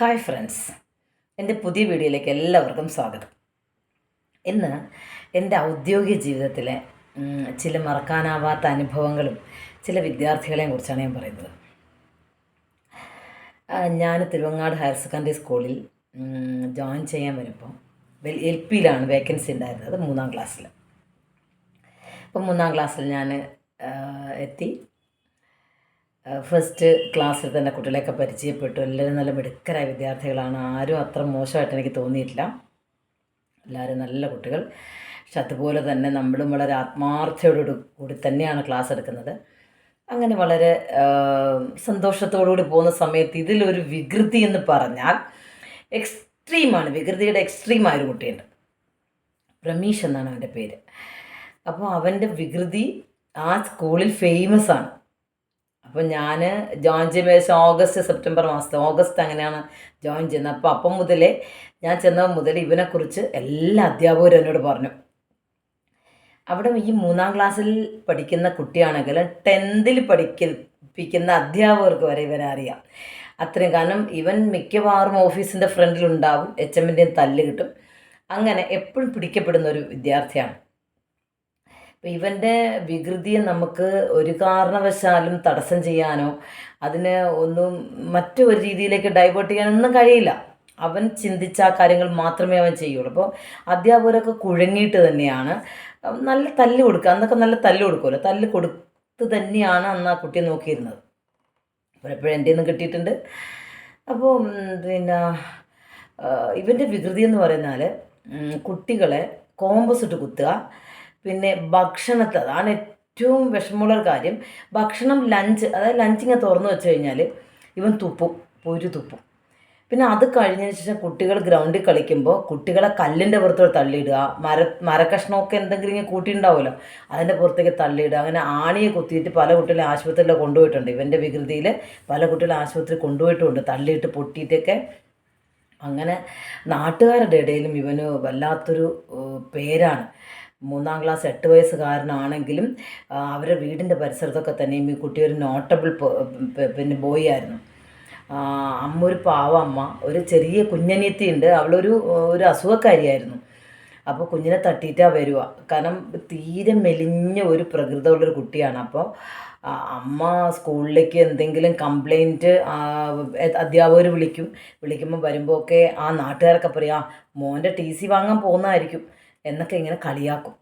Hi friends എന്റെ പുതിയ വീഡിയോയിലേക്ക് എല്ലാവർക്കും സ്വാഗതം. ഇന്ന് എന്റെ ഔദ്യോഗിക ജീവിതത്തിലെ ചില മറക്കാനാവാത്ത അനുഭവങ്ങളും ചില വിദ്യാർത്ഥികളെയും കുറിച്ചാണ് ഞാൻ പറയുന്നത്. ഞാൻ തിരുവങ്ങാട് ഹയർ സെക്കൻഡറി സ്കൂളിൽ ജോയിൻ ചെയ്യാൻ വരുമ്പോൾ എൽ പിയിലാണ് വേക്കൻസി ഉണ്ടായിരുന്നത് മൂന്നാം ക്ലാസ്സിൽ അപ്പം മൂന്നാം ക്ലാസ്സിൽ ഞാൻ എത്തി. ഫസ്റ്റ് ക്ലാസ്സിൽ തന്നെ കുട്ടികളെയൊക്കെ പരിചയപ്പെട്ടു. എല്ലാവരും നല്ല മിടുക്കരായ വിദ്യാർത്ഥികളാണ്. ആരും അത്ര മോശമായിട്ട് എനിക്ക് തോന്നിയിട്ടില്ല. എല്ലാവരും നല്ല കുട്ടികൾ. പക്ഷെ അതുപോലെ തന്നെ നമ്മളും വളരെ ആത്മാർത്ഥയോടു കൂടി തന്നെയാണ് ക്ലാസ് എടുക്കുന്നത്. അങ്ങനെ വളരെ സന്തോഷത്തോടുകൂടി പോകുന്ന സമയത്ത് ഇതിലൊരു വികൃതി എന്ന് പറഞ്ഞാൽ എക്സ്ട്രീമാണ് വികൃതിയുടെ എക്സ്ട്രീമായ ഒരു കുട്ടിയുണ്ട്. പ്രമീഷ് എന്നാണ് അവന്റെ പേര്. അപ്പോൾ അവന്റെ വികൃതി ആ സ്കൂളിൽ ഫേമസ് ആണ്. അപ്പോൾ ഞാൻ ജോയിൻ ചെയ്യുമ്പോൾ ഏകദേശം ഓഗസ്റ്റ് സെപ്റ്റംബർ മാസത്തിൽ ഓഗസ്റ്റ് അങ്ങനെയാണ് ജോയിൻ ചെയ്യുന്നത്. അപ്പോൾ അപ്പം മുതലേ ഞാൻ ചെന്നപ്പോൾ മുതൽ ഇവനെക്കുറിച്ച് എല്ലാ അധ്യാപകരും എന്നോട് പറഞ്ഞു. അവിടെ ഈ മൂന്നാം ക്ലാസ്സിൽ പഠിക്കുന്ന കുട്ടിയാണെങ്കിൽ ടെൻത്തിൽ പഠിപ്പിക്കുന്ന അധ്യാപകർക്ക് വരെ ഇവനെ അറിയാം. അത്രയും കാരണം ഇവൻ മിക്കവാറും ഓഫീസിന്റെ ഫ്രണ്ടിലുണ്ടാവും എച്ച് എമ്മിന്റെയും തല്ല് കിട്ടും. അങ്ങനെ എപ്പോഴും പിടിക്കപ്പെടുന്ന ഒരു വിദ്യാർത്ഥിയാണ്. അപ്പം ഇവന്റെ വികൃതിയെ നമുക്ക് ഒരു കാരണവശാലും തടസ്സം ചെയ്യാനോ അതിന് ഒന്നും മറ്റു ഒരു രീതിയിലേക്ക് ഡൈവേർട്ട് ചെയ്യാനൊന്നും കഴിയില്ല. അവൻ ചിന്തിച്ച ആ കാര്യങ്ങൾ മാത്രമേ അവൻ ചെയ്യുള്ളൂ. അപ്പോൾ അധ്യാപകരൊക്കെ കുഴങ്ങിയിട്ട് തന്നെയാണ്. നല്ല തല്ല് കൊടുക്കുക അന്നൊക്കെ നല്ല തല്ല് കൊടുക്കുമല്ലോ. തല്ല് കൊടുത്ത് തന്നെയാണ് അന്ന് ആ കുട്ടിയെ നോക്കിയിരുന്നത്. പലപ്പോഴും എന്റെ നിന്ന് കിട്ടിയിട്ടുണ്ട്. അപ്പോൾ പിന്നെ ഇവന്റെ വികൃതി എന്ന് പറഞ്ഞാൽ കുട്ടികളെ കോമ്പസ് ഇട്ട് കുത്തുക പിന്നെ ഭക്ഷണത്തെ അതാണ് ഏറ്റവും വിഷമമുള്ള ഒരു കാര്യം. ഭക്ഷണം ലഞ്ച് അതായത് ലഞ്ച് ഇങ്ങനെ തുറന്നു വെച്ച് കഴിഞ്ഞാൽ ഇവൻ തുപ്പും പൊരു തുപ്പും. പിന്നെ അത് കഴിഞ്ഞതിന് ശേഷം കുട്ടികൾ ഗ്രൗണ്ടിൽ കളിക്കുമ്പോൾ കുട്ടികളെ കല്ലിന്റെ പുറത്തോട്ട് തള്ളിയിടുക മര മരക്കഷ്ണമൊക്കെ എന്തെങ്കിലും ഇങ്ങനെ കൂട്ടിയിട്ടുണ്ടാവുമല്ലോ അതിന്റെ പുറത്തേക്ക് തള്ളിയിടുക. അങ്ങനെ ആണിയെ കുത്തിയിട്ട് പല കുട്ടികളെ ആശുപത്രിയിൽ കൊണ്ടുപോയിട്ടുണ്ട്. ഇവന്റെ വികൃതിയിൽ പല കുട്ടികളെ ആശുപത്രി കൊണ്ടുപോയിട്ടുണ്ട്. തള്ളിയിട്ട് പൊട്ടിയിട്ടൊക്കെ അങ്ങനെ നാട്ടുകാരുടെ ഇടയിലും ഇവന് വല്ലാത്തൊരു പേരാണ്. മൂന്നാം ക്ലാസ് എട്ട് വയസ്സുകാരനാണെങ്കിലും അവരുടെ വീടിന്റെ പരിസരത്തൊക്കെ തന്നെയും ഈ കുട്ടി ഒരു നോട്ടബിൾ പിന്നെ ബോയ് ആയിരുന്നു. അമ്മ ഒരു പാവ അമ്മ ഒരു ചെറിയ കുഞ്ഞനിയത്തി ഉണ്ട് അവളൊരു ഒരു അസുഖക്കാരിയായിരുന്നു. അപ്പോൾ കുഞ്ഞിനെ തട്ടിയിട്ടാണ് വരിക. കാരണം തീരെ മെലിഞ്ഞ ഒരു പ്രകൃതമുള്ളൊരു കുട്ടിയാണ്. അപ്പോൾ അമ്മ സ്കൂളിലേക്ക് എന്തെങ്കിലും കംപ്ലൈന്റ് അധ്യാപകർ വിളിക്കും. വിളിക്കുമ്പോൾ വരുമ്പോൾ ഒക്കെ ആ നാട്ടുകാരൊക്കെ പറയാം മോന്റെ ടി സി വാങ്ങാൻ പോകുന്നതായിരിക്കും. എന്നൊക്കെ ഇങ്ങനെ കളിയാക്കും.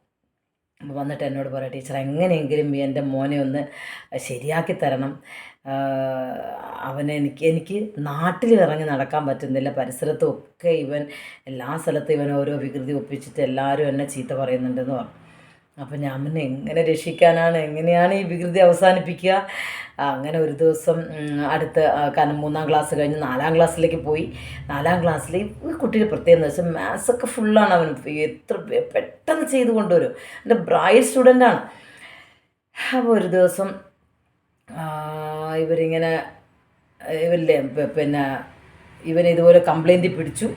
വന്നിട്ട് എന്നോട് പറയാം ടീച്ചർ എങ്ങനെയെങ്കിലും എന്റെ മോനെ ഒന്ന് ശരിയാക്കി തരണം. അവനെ എനിക്ക് എനിക്ക് നാട്ടിൽ ഇറങ്ങി നടക്കാൻ പറ്റുന്നില്ല. പരിസരത്തും ഒക്കെ ഇവൻ എല്ലാ സ്ഥലത്തും ഇവൻ ഓരോ വികൃതി ഒപ്പിച്ചിട്ട് എല്ലാവരും എന്നെ ചീത്ത പറയുന്നുണ്ടെന്ന് പറഞ്ഞു. അപ്പം ഞാൻ പിന്നെ എങ്ങനെ രക്ഷിക്കാനാണ്? എങ്ങനെയാണ് ഈ വികൃതി അവസാനിപ്പിക്കുക? അങ്ങനെ ഒരു ദിവസം അടുത്ത് കാരണം മൂന്നാം ക്ലാസ് കഴിഞ്ഞ് നാലാം ക്ലാസ്സിലേക്ക് പോയി. നാലാം ക്ലാസ്സിൽ ഈ കുട്ടിയുടെ പ്രത്യേകത എന്ന് വെച്ചാൽ മാത്സൊക്കെ ഫുള്ളാണ് അവൻ എത്ര പെട്ടെന്ന് ചെയ്ത് കൊണ്ടുവരും. എന്റെ ബ്രൈറ്റ് സ്റ്റുഡന്റാണ് അപ്പോൾ ഒരു ദിവസം ഇവരിങ്ങനെ ഇവരില്ലേ പിന്നെ ഇവൻ ഇതുപോലെ കംപ്ലൈന്റ് പിടിച്ചു.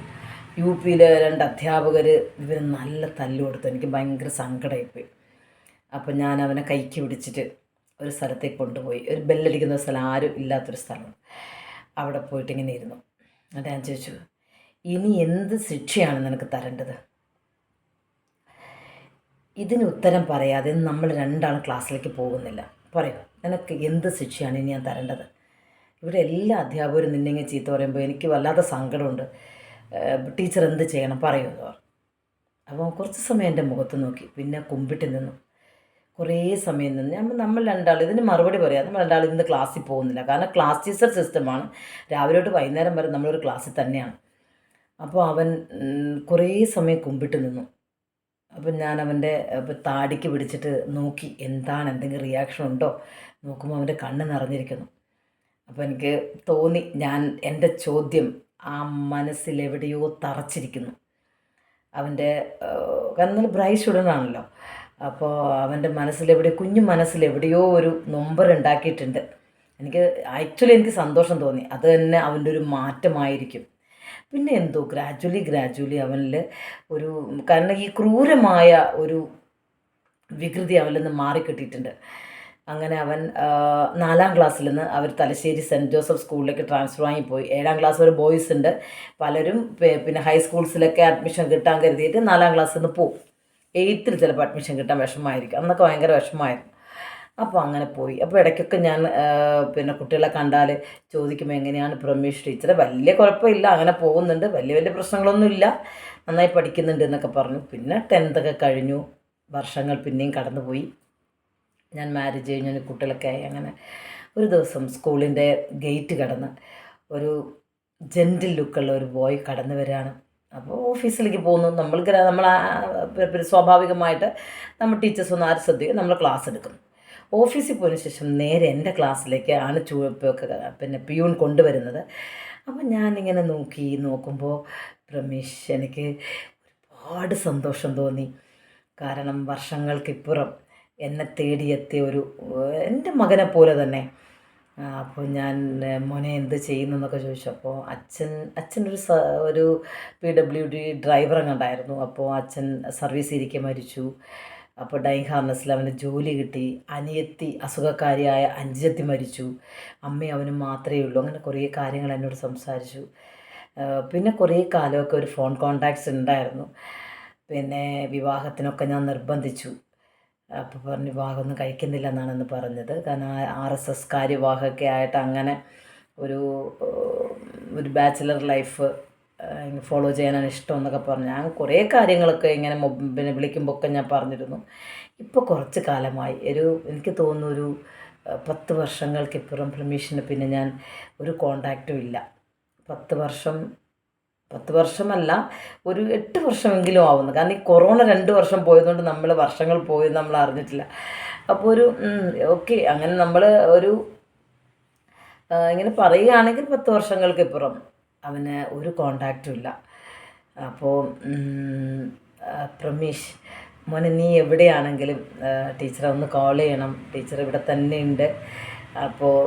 യു പിയിലെ രണ്ട് അധ്യാപകർ ഇവർ നല്ല തല്ല് കൊടുത്തു. എനിക്ക് ഭയങ്കര സങ്കടമായിപ്പോയി അപ്പോൾ ഞാൻ അവനെ കൈക്ക് പിടിച്ചിട്ട് ഒരു സ്ഥലത്തേക്ക് കൊണ്ടുപോയി. ഒരു ബെല്ലടിക്കുന്ന സ്ഥലം ആരും ഇല്ലാത്തൊരു സ്ഥലമാണ് അവിടെ പോയിട്ട് ഇങ്ങനെ ഇരുന്നു. എന്നിട്ട് ഞാൻ ചോദിച്ചു ഇനി എന്ത് ശിക്ഷയാണ് നിനക്ക് തരേണ്ടത്? ഇതിന് ഉത്തരം പറയാതെ നമ്മൾ രണ്ടാളും ക്ലാസ്സിലേക്ക് പോകുന്നില്ല. പറയൂ നിനക്ക് എന്ത് ശിക്ഷയാണ് ഇനി ഞാൻ തരേണ്ടത്? ഇവിടെ എല്ലാ അധ്യാപകരും നിന്നെങ്ങനെ ചീത്ത പറയുമ്പോൾ എനിക്ക് വല്ലാത്ത സങ്കടമുണ്ട്. ടീച്ചർ എന്ത് ചെയ്യണം പറയൂ എന്ന് പറഞ്ഞു. അപ്പോൾ കുറച്ച് സമയം എന്റെ മുഖത്ത് നോക്കി. പിന്നെ കുമ്പിട്ട് നിന്നു. കുറേ സമയം നിന്ന് ഞാൻ നമ്മൾ രണ്ടാൾ ഇതിന് മറുപടി പറയാം. നമ്മൾ രണ്ടാൾ ഇന്ന് ക്ലാസ്സിൽ പോകുന്നില്ല. കാരണം ക്ലാസ് ടീച്ചർ സിസ്റ്റമാണ് രാവിലെ തൊട്ട് വൈകുന്നേരം വരെ നമ്മളൊരു ക്ലാസ്സിൽ തന്നെയാണ്. അപ്പോൾ അവൻ കുറേ സമയം കുമ്പിട്ട് നിന്നു. അപ്പം ഞാൻ അവന്റെ താടിക്ക് പിടിച്ചിട്ട് നോക്കി. എന്താണ്? എന്തെങ്കിലും റിയാക്ഷൻ ഉണ്ടോ? നോക്കുമ്പോൾ അവന്റെ കണ്ണ് നിറഞ്ഞിരിക്കുന്നു. അപ്പോൾ എനിക്ക് തോന്നി ഞാൻ എന്റെ ചോദ്യം ആ മനസ്സിൽ എവിടെയോ തറച്ചിരിക്കുന്നു. അവന്റെ ഏഹ്, കാരണം നല്ല ബ്രൈറ്റ് സ്റ്റുഡന്റ് ആണല്ലോ. അപ്പോൾ അവന്റെ മനസ്സിലെവിടെ കുഞ്ഞു മനസ്സിലെവിടെയോ ഒരു നൊമ്പർ ഉണ്ടാക്കിയിട്ടുണ്ട്. എനിക്ക് ആക്ച്വലി എനിക്ക് സന്തോഷം തോന്നി. അത് തന്നെ അവന്റെ ഒരു മാറ്റമായിരിക്കും. പിന്നെ എന്തോ ഗ്രാജ്വലി ഗ്രാജ്വലി അവനിൽ ഒരു കാരണം ഈ ക്രൂരമായ ഒരു വികൃതി അവനിൽ നിന്ന് മാറിക്കിട്ടിയിട്ടുണ്ട്. അങ്ങനെ അവൻ നാലാം ക്ലാസ്സിൽ നിന്ന് അവർ തലശ്ശേരി സെന്റ് ജോസഫ് സ്കൂളിലേക്ക് ട്രാൻസ്ഫർ വാങ്ങിപ്പോയി. ഏഴാം ക്ലാസ് വരെ ബോയ്സ് ഉണ്ട്. പലരും പിന്നെ ഹൈസ്കൂൾസിലൊക്കെ അഡ്മിഷൻ കിട്ടാൻ കരുതിയിട്ട് നാലാം ക്ലാസ്സിൽ നിന്ന് പോവും. എയ്ത്തിൽ ചിലപ്പോൾ അഡ്മിഷൻ കിട്ടാൻ വിഷമമായിരിക്കും. അന്നൊക്കെ ഭയങ്കര വിഷമമായിരുന്നു. അപ്പോൾ അങ്ങനെ പോയി. അപ്പോൾ ഇടയ്ക്കൊക്കെ ഞാൻ പിന്നെ കുട്ടികളെ കണ്ടാൽ ചോദിക്കുമ്പോൾ എങ്ങനെയാണ് പ്രമേഷ് ടീച്ചർ വലിയ കുഴപ്പമില്ല അങ്ങനെ പോകുന്നുണ്ട്. വലിയ വലിയ പ്രശ്നങ്ങളൊന്നുമില്ല. നന്നായി പഠിക്കുന്നുണ്ട് എന്നൊക്കെ പറഞ്ഞു. പിന്നെ ടെൻത്തൊക്കെ കഴിഞ്ഞു. വർഷങ്ങൾ പിന്നെയും കടന്നുപോയി. ഞാൻ മാരേജ് കഴിഞ്ഞു കുട്ടികളൊക്കെ ആയി. അങ്ങനെ ഒരു ദിവസം സ്കൂളിന്റെ ഗേറ്റ് കടന്ന് ഒരു ജെന്റിൽ ലുക്കുള്ള ഒരു ബോയ് കടന്നു വരികയാണ് അപ്പോൾ ഓഫീസിലേക്ക് പോകുന്നു. നമ്മൾ നമ്മൾ സ്വാഭാവികമായിട്ട് നമ്മൾ ടീച്ചേഴ്സ് ആരും ശ്രദ്ധിക്കും? നമ്മൾ ക്ലാസ് എടുക്കും ഓഫീസിൽ പോയതിനു ശേഷം നേരെ എന്റെ ക്ലാസ്സിലേക്ക് ആണ് ചൂ പിന്നെ പിയൂൺ കൊണ്ടുവരുന്നത്. അപ്പം ഞാനിങ്ങനെ നോക്കി നോക്കുമ്പോൾ പ്രമേഷ് എനിക്ക് ഒരുപാട് സന്തോഷം തോന്നി. കാരണം വർഷങ്ങൾക്കിപ്പുറം എന്നെ തേടിയെത്തിയ ഒരു എന്റെ മകനെ പോലെ തന്നെ. അപ്പോൾ ഞാൻ മോനെ എന്ത് ചെയ്യുന്നു എന്നൊക്കെ ചോദിച്ചപ്പോൾ അച്ഛൻ അച്ഛനൊരു സ ഒരു പി ഡബ്ല്യു ഡി ഡ്രൈവർ അങ്ങുണ്ടായിരുന്നു അപ്പോൾ അച്ഛൻ സർവീസ് ഇരിക്കെ മരിച്ചു. അപ്പോൾ ഡൈ ഹാർനസിൽ അവന് ജോലി കിട്ടി. അനിയത്തി അസുഖക്കാരിയായ അഞ്ചത്തി മരിച്ചു. അമ്മയും അവനും മാത്രമേ ഉള്ളൂ. അങ്ങനെ കുറേ കാര്യങ്ങൾ എന്നോട് സംസാരിച്ചു. പിന്നെ കുറേ കാലമൊക്കെ ഒരു ഫോൺ കോണ്ടാക്ട്സ് ഉണ്ടായിരുന്നു. പിന്നെ വിവാഹത്തിനൊക്കെ ഞാൻ നിർബന്ധിച്ചു. അപ്പോൾ പറഞ്ഞു വിവാഹമൊന്നും കഴിക്കുന്നില്ല എന്നാണെന്ന് പറഞ്ഞത്. കാരണം ആർ എസ് എസ് കാര്യവിവാഹമൊക്കെ ആയിട്ട് അങ്ങനെ ഒരു ഒരു ബാച്ചിലർ ലൈഫ് ഫോളോ ചെയ്യാനാണ് ഇഷ്ടം എന്നൊക്കെ പറഞ്ഞു. ഞാൻ കുറേ കാര്യങ്ങളൊക്കെ ഇങ്ങനെ പിന്നെ വിളിക്കുമ്പോൾ ഒക്കെ ഞാൻ പറഞ്ഞിരുന്നു. ഇപ്പോൾ കുറച്ച് കാലമായി. ഒരു എനിക്ക് തോന്നുന്നു ഒരു പത്ത് വർഷങ്ങൾക്കിപ്പുറം ഫ്ലമീഷിന് പിന്നെ ഞാൻ ഒരു കോണ്ടാക്റ്റും ഇല്ല. പത്ത് വർഷം പത്ത് വർഷമല്ല ഒരു എട്ട് വർഷമെങ്കിലും ആവുന്നു. കാരണം ഈ കൊറോണ രണ്ട് വർഷം പോയതുകൊണ്ട് നമ്മൾ വർഷങ്ങൾ പോയത് നമ്മൾ അറിഞ്ഞിട്ടില്ല. അപ്പോൾ ഒരു ഓക്കെ അങ്ങനെ നമ്മൾ ഒരു ഇങ്ങനെ പറയുകയാണെങ്കിൽ പത്ത് വർഷങ്ങൾക്ക് ഇപ്പുറം അവന് ഒരു കോണ്ടാക്റ്റും ഇല്ല. അപ്പോൾ പ്രമീഷ് മോനെ നീ എവിടെയാണെങ്കിലും ടീച്ചറെ ഒന്ന് കോൾ ചെയ്യണം. ടീച്ചർ ഇവിടെ തന്നെ ഉണ്ട്. അപ്പോൾ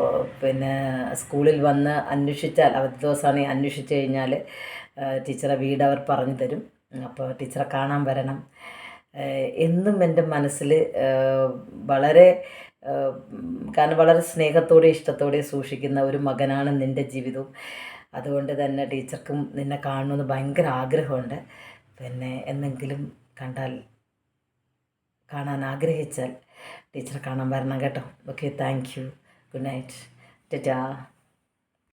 പിന്നെ സ്കൂളിൽ വന്ന് അന്വേഷിച്ചാൽ അവധി ദിവസമാണെങ്കിൽ അന്വേഷിച്ച് കഴിഞ്ഞാൽ ടീച്ചറെ വീട് അവർ പറഞ്ഞു തരും. അപ്പോൾ ടീച്ചറെ കാണാൻ വരണം. എന്നും എന്റെ മനസ്സിൽ വളരെ കാരണം വളരെ സ്നേഹത്തോടെ ഇഷ്ടത്തോടെ സൂക്ഷിക്കുന്ന ഒരു മകനാണ് നിന്റെ ജീവിതവും. അതുകൊണ്ട് തന്നെ ടീച്ചർക്കും നിന്നെ കാണണമെന്ന് ഭയങ്കര ആഗ്രഹമുണ്ട്. പിന്നെ എന്തെങ്കിലും കണ്ടാൽ കാണാൻ ആഗ്രഹിച്ചാൽ ടീച്ചറെ കാണാൻ വരണം കേട്ടോ. Okay thank ഗുഡ് നൈറ്റ് ടാ